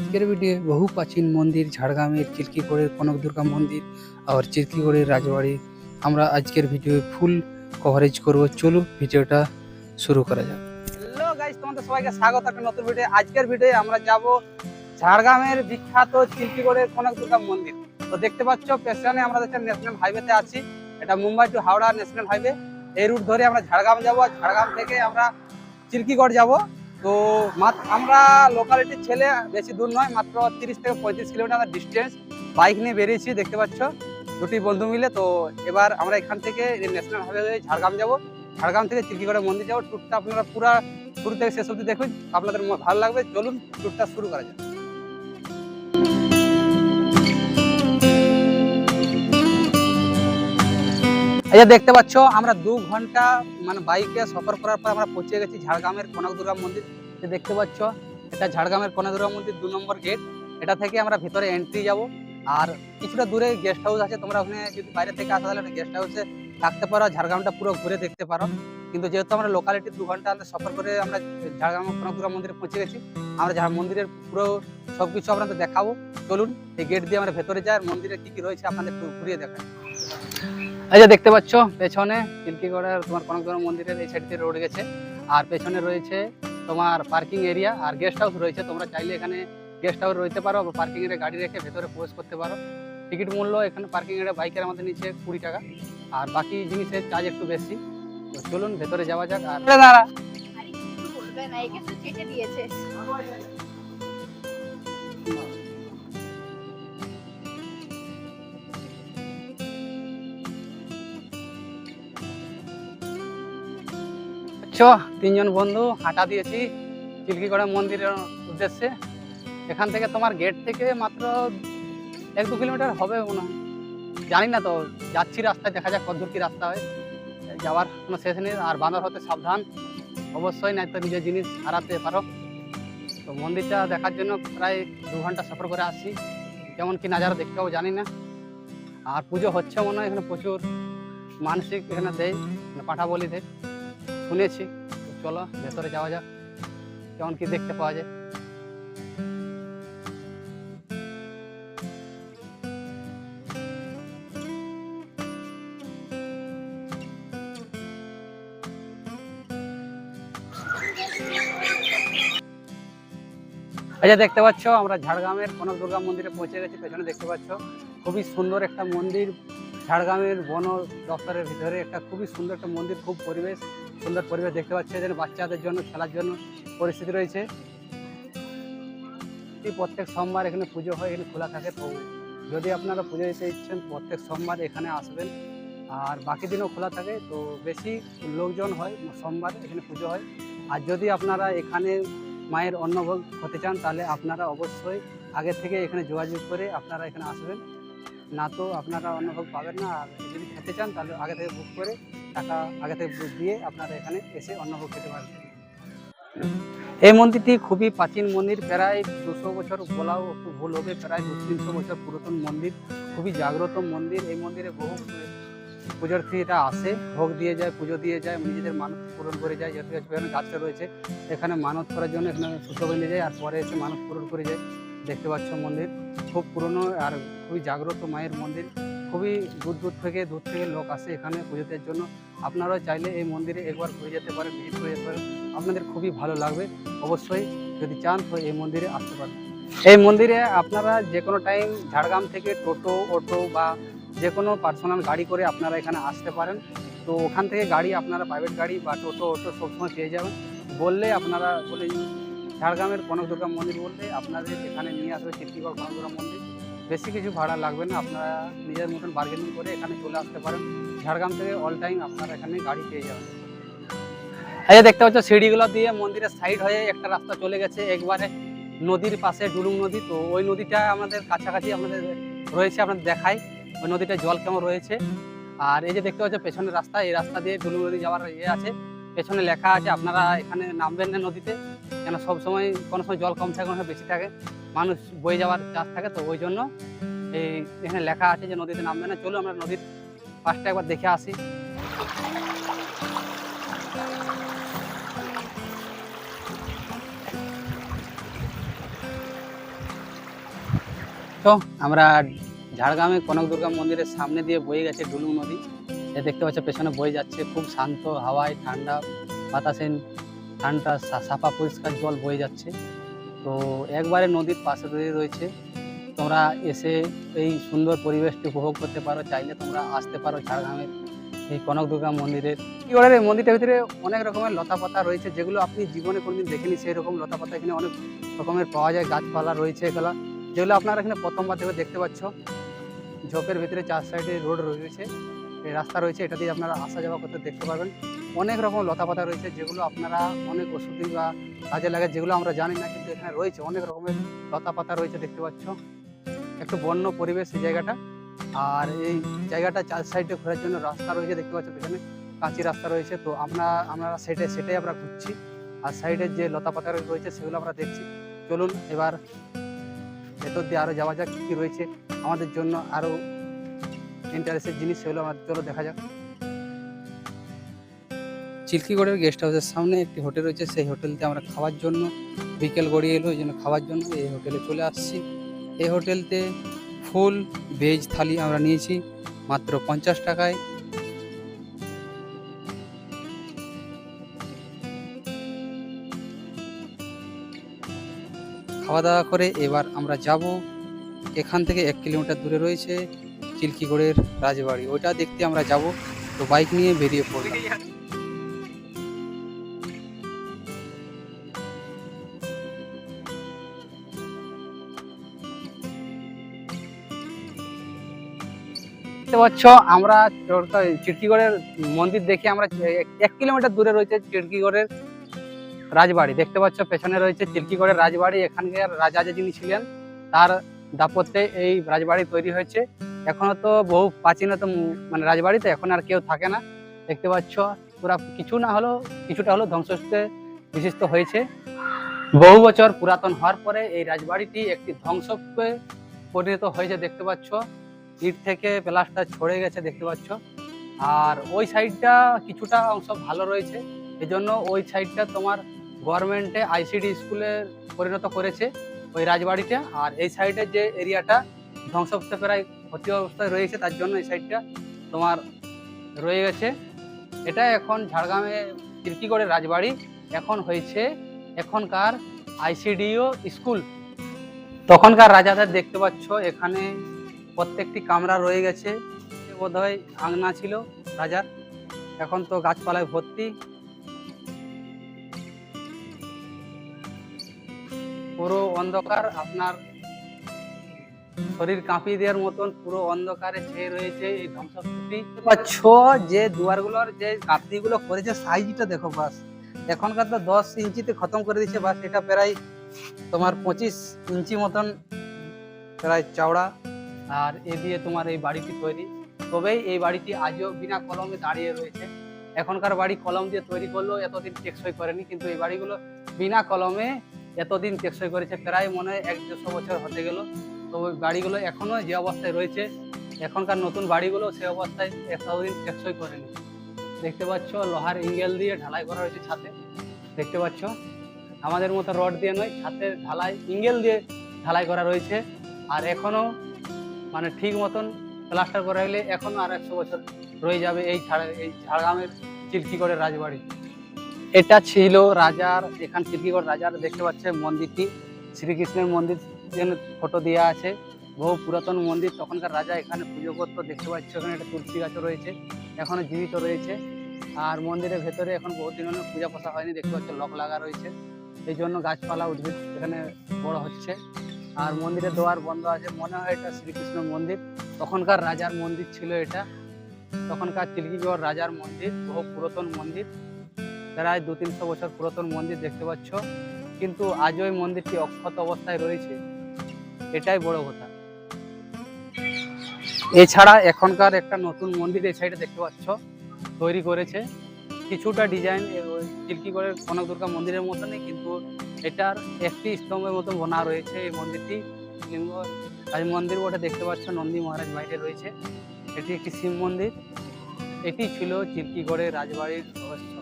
আজকের ভিডিও বহু প্রাচীন মন্দির, ঝাড়গ্রামের চিল্কিগড়ের কনক দুর্গা মন্দির আর চিল্কিগড়ের রাজবাড়ি। আমরা আজকের ভিডিও ফুল কভারেজ করব। চলুন ভিডিওটা শুরু করা যাক। হ্যালো গাইস তোমাদের সবাইকে স্বাগত একটা নতুন ভিডিও আজকের ভিডিও আমরা যাব ঝাড়গ্রামের বিখ্যাত চিল্কিগড়ের কনক দুর্গা মন্দির। তো দেখতে পাচ্ছ, পেছনে আমরা দেখছি ন্যাশনাল হাইওয়েতে আছি। এটা Mumbai to Howrah national highway এই রুট ধরে আমরা ঝাড়গ্রাম যাব। ঝাড়গ্রাম থেকে আমরা চিল্কিগড় যাব। তো আমরা লোকালিটির ছেলে, বেশি দূর নয়, মাত্র তিরিশ থেকে পঁয়ত্রিশ কিলোমিটার ডিস্টেন্স বাইক নিয়ে বেরিয়েছি, দেখতে পাচ্ছ? দুটি বন্ধু মিলে, তো এবার আমরা এখান থেকে ন্যাশনাল হাইওয়ে ঝাড়গ্রাম যাব। ঝাড়গ্রাম থেকে চিকিগড়ে মন্দির যাব। ট্যুরটা আপনারা পুরা শুরু থেকে শেষ অবধি দেখুন। আপনাদের ভালো লাগবে, চলুন ট্যুরটা শুরু করা যাক। এই দেখতে পাচ্ছ, আমরা দু ঘণ্টা মানে বাইকে সফর করার পর আমরা পৌঁছে গেছি ঝাড়গ্রামের কনক দুর্গা মন্দির যে দেখতে পাচ্ছ, এটা ঝাড়গ্রামের কনক দুর্গা মন্দির দু নম্বর গেট এটা থেকে আমরা ভিতরে এন্ট্রি যাব। আর কিছুটা দূরে গেস্ট হাউস আছে, তোমরা ওখানে যদি বাইরে থেকে আসা, তাহলে গেস্ট হাউসে থাকতে পারো ঝাড়গ্রামটা পুরো ঘুরে দেখতে পারো। কিন্তু যেহেতু আমরা লোকালিটি দু ঘণ্টা সফর করে আমরা ঝাড়গ্রাম কনক দুর্গা মন্দিরে পৌঁছে গেছি, আমরা ঝাড় মন্দিরের পুরো সব কিছু আপনাদের দেখাবো। চলুন, এই গেট দিয়ে আমরা ভেতরে যাই, আর মন্দিরে কি কি রয়েছে আপনাদের ঘুরিয়ে দেখাই। এই যে দেখতে পাচ্ছ পেছনে চিল্কিগড়ের তোমার কনকদুর্গা মন্দিরের এই সাইড দিয়ে রোড গেছে। আর পেছনে রয়েছে তোমার পার্কিং এরিয়া আর গেস্ট হাউস রয়েছে। তোমরা চাইলে এখানে গেস্ট হাউস রইতে পারো বা পার্কিং এর গাড়ি রেখে ভেতরে প্রবেশ করতে পারো। টিকিট মূল্য এখানে পার্কিং এর বাইকের আমাদের নিচে কুড়ি টাকা। আর বাকি জিনিসের চার্জ একটু বেশি। তো চলুন ভেতরে যাওয়া যাক। আর দাঁড়া দিয়েছে। চ তিনজন বন্ধু হাঁটা দিয়েছি চিল্কিগড়া মন্দিরের উদ্দেশ্যে। এখান থেকে তোমার গেট থেকে মাত্র এক দু কিলোমিটার হবে মনে হয়। জানি না তো, যাচ্ছি রাস্তায়, দেখা যাক কত কি রাস্তা হয়। যাওয়ার কোনো শেষ নেই, আর বাঁদর হতে সাবধান। অবশ্যই নাই তো নিজের জিনিস হারাতে পারো। তো মন্দিরটা দেখার জন্য প্রায় দু ঘণ্টা সফর করে আসছি। কেমন কি নাজারা দেখতে পাবো জানি না। আর পুজো হচ্ছে মনে হয় এখানে প্রচুর। মানসিক এখানে দেয় মানে পাঠা বলি দেয়। শুনেছি। চলো, ভেতরে যাওয়া যাক, কেমন কি দেখতে পাওয়া যায়। যে দেখতে পাচ্ছ, আমরা ঝাড়গ্রামের কনক দুর্গা মন্দিরে পৌঁছে গেছি, পেছনে দেখতে পাচ্ছ, খুবই সুন্দর একটা মন্দির। ঝাড়গ্রামের বন দপ্তরের ভিতরে একটা খুবই সুন্দর একটা মন্দির, খুব পরিবেশ। সুন্দর পরিবেশ দেখতে পাচ্ছি এখানে বাচ্চাদের জন্য, খেলার জন্য পরিস্থিতি রয়েছে। প্রত্যেক সোমবার এখানে পুজো হয়, এখানে খোলা থাকে তো যদি আপনারা পুজো দিতে ইচ্ছেন, প্রত্যেক সোমবার এখানে আসবেন। আর বাকি দিনও খোলা থাকে তো বেশি লোকজন হয়, সোমবার এখানে পুজো হয়। আর যদি আপনারা এখানে মায়ের অন্নভোগ হতে চান, তাহলে আপনারা অবশ্যই আগে থেকে এখানে যোগাযোগ করে আপনারা এখানে আসবেন। না তো আপনারা অন্নভোগ পাবেন না। আর যদি খেতে চান, তাহলে আগে থেকে বুক করে টাকা আগে থেকে বুক দিয়ে আপনারা এখানে এসে অন্নভোগ খেতে পারবেন। এই মন্দিরটি খুবই প্রাচীন মন্দির, প্রায় দুশো বছর বলাও একটু ভুল হবে, প্রায় দু তিনশো বছর পুরাতন মন্দির, খুবই জাগ্রত মন্দির। এই মন্দিরে বহু পুজোর্থীরা আসে, ভোগ দিয়ে যায়, পুজো দিয়ে যায়, নিজেদের মানত পূরণ করে যায়, যেহেতু এখানে গাছটা রয়েছে। এখানে মানত করার জন্য এখানে সুতো বেঁধে যায়, আর পরে এসে মানত পূরণ করে যায়। দেখতে পাচ্ছ মন্দির। খুব পুরনো আর খুবই জাগ্রত মায়ের মন্দির। খুবই দূর দূর থেকে দূর থেকে লোক আসে এখানে পুজো দেওয়ার জন্য। আপনারাও চাইলে এই মন্দিরে একবার ঘুরে যেতে পারেন, ভিজিট করে যেতে পারেন। আপনাদের খুবই ভালো লাগবে। অবশ্যই যদি চান তো এই মন্দিরে আসতে পারেন। এই মন্দিরে আপনারা যে কোনো টাইম ঝাড়গ্রাম থেকে টোটো, অটো বা যে কোনো পার্সোনাল গাড়ি করে আপনারা এখানে আসতে পারেন। তো ওখান থেকে গাড়ি আপনারা প্রাইভেট গাড়ি বা টোটো, অটো সবসময় পেয়ে যাবেন। বললে আপনারা বলে ঝাড়গ্রামের কনক দুর্গা মন্দির বললে আপনাদের এখানে নিয়ে আসবে চিত্তিগড় কনক দুর্গা মন্দির, বেশি কিছু ভাড়া লাগবে না, আপনারা নিজের মতন বার্গেনিং করে এখানে চলে আসতে পারেন। ঝাড়গ্রাম থেকে অল টাইম আপনারা এখানে গাড়ি পেয়ে যাবেন। এই যে দেখতে পাচ্ছ সিঁড়িগুলো দিয়ে মন্দিরের সাইড হয়ে একটা রাস্তা চলে গেছে, একবারে নদীর পাশে ডুলুং নদী। তো ওই নদীটা আমাদের কাছাকাছি আমাদের রয়েছে, আপনাদের দেখায় ওই নদীটা জল কেমন রয়েছে। আর এই যে দেখতে পাচ্ছ পেছনের রাস্তা, এই রাস্তা দিয়ে ডুলুং নদী যাওয়ার ইয়ে আছে। পেছনে লেখা আছে, আপনারা এখানে নামবেন না নদীতে, কেন সব সময় কোনো সময় জল কম থাকে বেশি থাকে, মানুষ বয়ে যাওয়ার চান্স থাকে, তো ওই জন্য এই এখানে লেখা আছে যে নদীতে নামবে না চলো আমরা নদীর পাশটা একবার দেখে আসি। তো আমরা ঝাড়গ্রামে কনক দুর্গা মন্দিরের সামনে দিয়ে বয়ে গেছে ডুলু নদী। এ দেখতে পাচ্ছ, পেছনে বয়ে যাচ্ছে, খুব শান্ত হাওয়ায় ঠান্ডা বাতাসে ঠান্ডা সাফা পরিষ্কার জল বয়ে যাচ্ছে। তো একবারে নদীর পাশে রয়ে রয়েছে। তোমরা এসে এই সুন্দর পরিবেশটি উপভোগ করতে পারো। চাইলে তোমরা আসতে পারো ঝাড়গ্রামের এই কনক দুর্গা মন্দিরের করে এই মন্দিরটার ভিতরে অনেক রকমের লতা পাতা রয়েছে। যেগুলো আপনি জীবনে কোনোদিন দেখেনি সেই রকম লতা পাতা এখানে অনেক রকমের পাওয়া যায়। গাছপালা রয়েছে এগুলো। যেগুলো আপনারা এখানে প্রথমবার থেকে দেখতে পাচ্ছ। ঝোপের ভিতরে চার সাইডে রোড রয়েছে। রাস্তা রয়েছে, এটা দিয়ে আপনারা আসা যাওয়া করতে দেখতে পারবেন। অনেক রকম লতা পাতা রয়েছে, যেগুলো আপনারা অনেক ওষুধি বা কাজে লাগে, যেগুলো আমরা জানি না, কিন্তু এখানে রয়েছে। অনেক রকমের লতা পাতা রয়েছে, দেখতে পাচ্ছ। একটু বন্য পরিবেশ এই জায়গাটা। আর এই জায়গাটা চার সাইডে ঘোরার জন্য রাস্তা রয়েছে, দেখতে পাচ্ছ পেছনে কাঁচি রাস্তা রয়েছে। তো আমরা আমরা সেটে সেটাই আমরা ঘুরছি। আর সাইডের যে লতা পাতা রয়েছে, সেগুলো আমরা দেখছি। চলুন এবার ভেতর দিয়ে আরও যাওয়া যাক, কী রয়েছে। আমাদের জন্য আরও ইন্টারেস্টের জিনিস সেগুলো আমরা, চলো দেখা যাক। চিল্কিগড়ের গেস্ট হাউসের সামনে একটি হোটেল রয়েছে, সেই হোটেলতে আমরা খাওয়ার জন্য, বিকেল গড়িয়ে এলো ওই জন্য খাওয়ার জন্য এই হোটেলে চলে আসছি। এই হোটেলতে ফুল ভেজ থালি আমরা নিয়েছি, মাত্র পঞ্চাশ টাকায়। খাওয়া দাওয়া করে এবার আমরা যাব। এখান থেকে এক কিলোমিটার দূরে রয়েছে চিল্কিগড়ের রাজবাড়ি। ওইটা দেখতে আমরা যাব। তো বাইক নিয়ে বেরিয়ে পড়লাম। দেখতে পাচ্ছ, আমরা চিটকিগড়ের মন্দির দেখে আমরা এক- কিলোমিটার দূরে রয়েছে চিটকিগড়ের রাজবাড়ি। দেখতে পাচ্ছ, পেছনে রয়েছে চিল্কিগড়ের রাজবাড়ি। এখানকার রাজা যে যিনি ছিলেন, তার দাপত্যে এই রাজবাড়ি তৈরি হয়েছে। এখনও তো বহু প্রাচীনতম মানে রাজবাড়িতে এখন আর কেউ থাকে না। দেখতে পাচ্ছ, পুরা কিছু না হলেও, কিছুটা হলেও ধ্বংসস্তূপে বিশিষ্ট হয়েছে। বহু বছর পুরাতন হওয়ার পরে এই রাজবাড়িটি একটি ধ্বংসস্তূপে পরিণত হয়েছে, দেখতে পাচ্ছ। ইট থেকে প্লাস্টার ছড়ে গেছে, দেখতে পাচ্ছ। আর ওই সাইডটা কিছুটা অংশ ভালো রয়েছে। এই জন্য ওই সাইডটা তোমার গভর্নমেন্টে আইসিডি স্কুলে পরিণত করেছে ওই রাজবাড়িটা। আর এই সাইডের যে এরিয়াটা ধ্বংসপ্রাপ্ত প্রায় ক্ষতি অবস্থায় রয়েছে, তার জন্য এই সাইডটা তোমার রয়ে গেছে। এটা এখন ঝাড়গ্রামে কিরকিগড়ের রাজবাড়ি, এখন হয়েছে এখনকার আইসিডিও স্কুল। তখনকার রাজাদের দেখতে পাচ্ছ, এখানে প্রত্যেকটি কামরা রয়ে গেছে। বোধহয় আংনা ছিল রাজার। এখন তো গাছপালায় ভর্তি। পুরো অন্ধকার, আপনার শরীর কাঁপিয়ে দেওয়ার মতন পুরো অন্ধকারে ছেয়ে রয়েছে এই ধ্বংসস্তূপটি। পাচ্ছ যে দুয়ারগুলোর যে গাঁথনিগুলো করেছে সাইজটা দেখো বাস। এখনকার তো দশ ইঞ্চিতে খতম করে দিচ্ছে বাস, এটা প্রায় তোমার পঁচিশ ইঞ্চি মতন প্রায় চওড়া। আর এ দিয়ে তোমার এই বাড়িটি তৈরি। তবেই এই বাড়িটি আজও বিনা কলমে দাঁড়িয়ে রয়েছে। এখনকার বাড়ি কলম দিয়ে তৈরি করলেও এতদিন টেকসই করেনি, কিন্তু এই বাড়িগুলো বিনা কলমে এতদিন টেকসই করেছে, প্রায় মনে হয় এক দেড়শো বছর হতে গেল। তো ওই বাড়িগুলো এখনও যে অবস্থায় রয়েছে, এখনকার নতুন বাড়িগুলো সেই অবস্থায় এতদিন টেকসই করেনি দেখতে পাচ্ছ, লোহার ইঙ্গেল দিয়ে ঢালাই করা হয়েছে ছাতে। দেখতে পাচ্ছ, আমাদের মতো রড দিয়ে নয়, ছাতের ঢালাই, ইঙ্গেল দিয়ে ঢালাই করা রয়েছে। আর এখনও মানে ঠিক মতন প্লাস্টার করা গেলে এখনও আর একশো বছর রয়ে যাবে এই এই ঝাড়গ্রামের চিল্কিগড়ের রাজবাড়ি। এটা ছিল রাজার, এখান চিল্কিগড় রাজার, দেখতে পাচ্ছে মন্দিরটি, শ্রীকৃষ্ণের মন্দির। যেন ফটো দেওয়া আছে। বহু পুরাতন মন্দির, তখনকার রাজা এখানে পুজো করতো, দেখতে পাচ্ছ এখানে একটা তুলসী গাছও রয়েছে, এখনও জীবিত রয়েছে। আর মন্দিরের ভেতরে এখন বহুত দিন হলো পূজা পোষা হয়নি, দেখতে পাচ্ছ লক লাগা রয়েছে। এই জন্য গাছপালা উদ্ভিদ এখানে বড় হচ্ছে। আর মন্দিরের দোয়ার বন্ধ আছে, মনে হয় এটা শ্রীকৃষ্ণ মন্দির। তখনকার রাজার মন্দির ছিল এটা। তখনকার চিলকিগড় রাজার মন্দির, বহু পুরাতন মন্দির। প্রায় দু তিনশো বছর পুরাতন মন্দির দেখতে পাচ্ছ। কিন্তু আজও ওই মন্দিরটি অক্ষত অবস্থায় রয়েছে। এটাই বড় কথা। এছাড়া এখনকার একটা নতুন মন্দির এই সাইডে দেখতে পাচ্ছ, তৈরি করেছে। কিছুটা ডিজাইন চিল্কিগড়ের কনক দুর্গা মন্দিরের মতনই, কিন্তু এটার একটি স্তম্ভের মতো বোনা রয়েছে এই মন্দিরটি। লিঙ্গ মন্দির বটে দেখতে পাচ্ছ, নন্দী মহারাজ বাইরে রয়েছে। এটি একটি শিব মন্দির। এটি ছিল চিল্কিগড়ের রাজবাড়ির রহস্য।